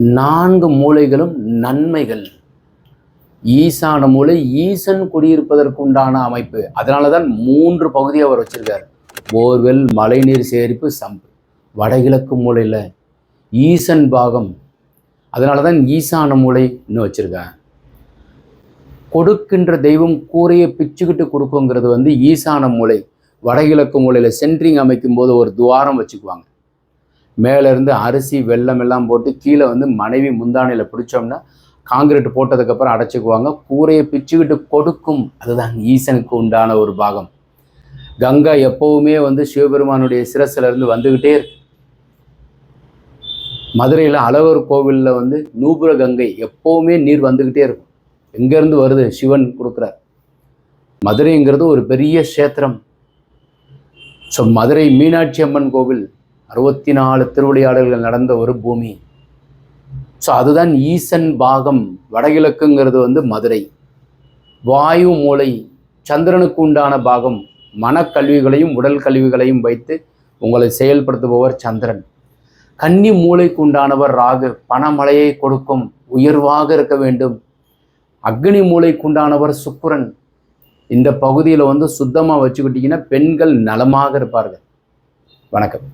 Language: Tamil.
நான்கு மூலைகளும் நன்மைகள். ஈசான மூலை ஈசன் குடியிருப்பதற்குண்டான அமைப்பு. அதனால தான் மூன்று பகுதி அவர் வச்சிருக்கார். போர்வெல் மழைநீர் சேரிப்பு சம்பு. வடகிழக்கு மூலையில் ஈசன் பாகம். அதனால தான் ஈசான மூலைன்னு வச்சுருக்கேன் கொடுக்கின்ற தெய்வம் கூரையை பிச்சுக்கிட்டு கொடுக்குங்கிறது வந்து ஈசான மூலை. வடகிழக்கு மூலையில் சென்ட்ரிங் அமைக்கும் போது ஒரு துவாரம் வச்சுக்குவாங்க. மேலேருந்து அரிசி வெல்லம் எல்லாம் போட்டு கீழே வந்து மனைவி முந்தானையில் பிடிச்சோம்னா காங்கிரீட் போட்டதுக்கப்புறம் அடைச்சிக்குவாங்க. கூரையை பிச்சுக்கிட்டு கொடுக்கும். அதுதான் ஈசனுக்கு உண்டான ஒரு பாகம். கங்கா எப்போவுமே வந்து சிவபெருமானுடைய சிரசிலிருந்து வந்துக்கிட்டே இருக்கு. மதுரையில் அழகர் கோவிலில் வந்து நூபுர கங்கை எப்போவுமே நீர் வந்துக்கிட்டே இருக்கும். எங்கேருந்து வருது? சிவன் கொடுக்குறார். மதுரைங்கிறது ஒரு பெரிய க்ஷேத்திரம். ஸோ மதுரை மீனாட்சி அம்மன் கோவில் அறுபத்தி நாலு திருவிளையாடல்கள் நடந்த ஒரு பூமி. ஸோ அதுதான் ஈசன் பாகம் வடகிழக்குங்கிறது வந்து மதுரை. வாயு மூலை சந்திரனுக்கு உண்டான பாகம் மனக்கல்விகளையும் உடல் கல்விகளையும் வைத்து உங்களை செயல்படுத்துபவர் சந்திரன். கன்னி மூளைக்கு உண்டானவர் ராகு பணமழையை கொடுக்கும் உயர்வாக இருக்க வேண்டும். அக்னி மூளைக்கு உண்டானவர் சுக்குரன். இந்த பகுதியில் வந்து சுத்தமாக வச்சுக்கிட்டிங்கன்னா பெண்கள் நலமாக இருப்பார்கள். வணக்கம்.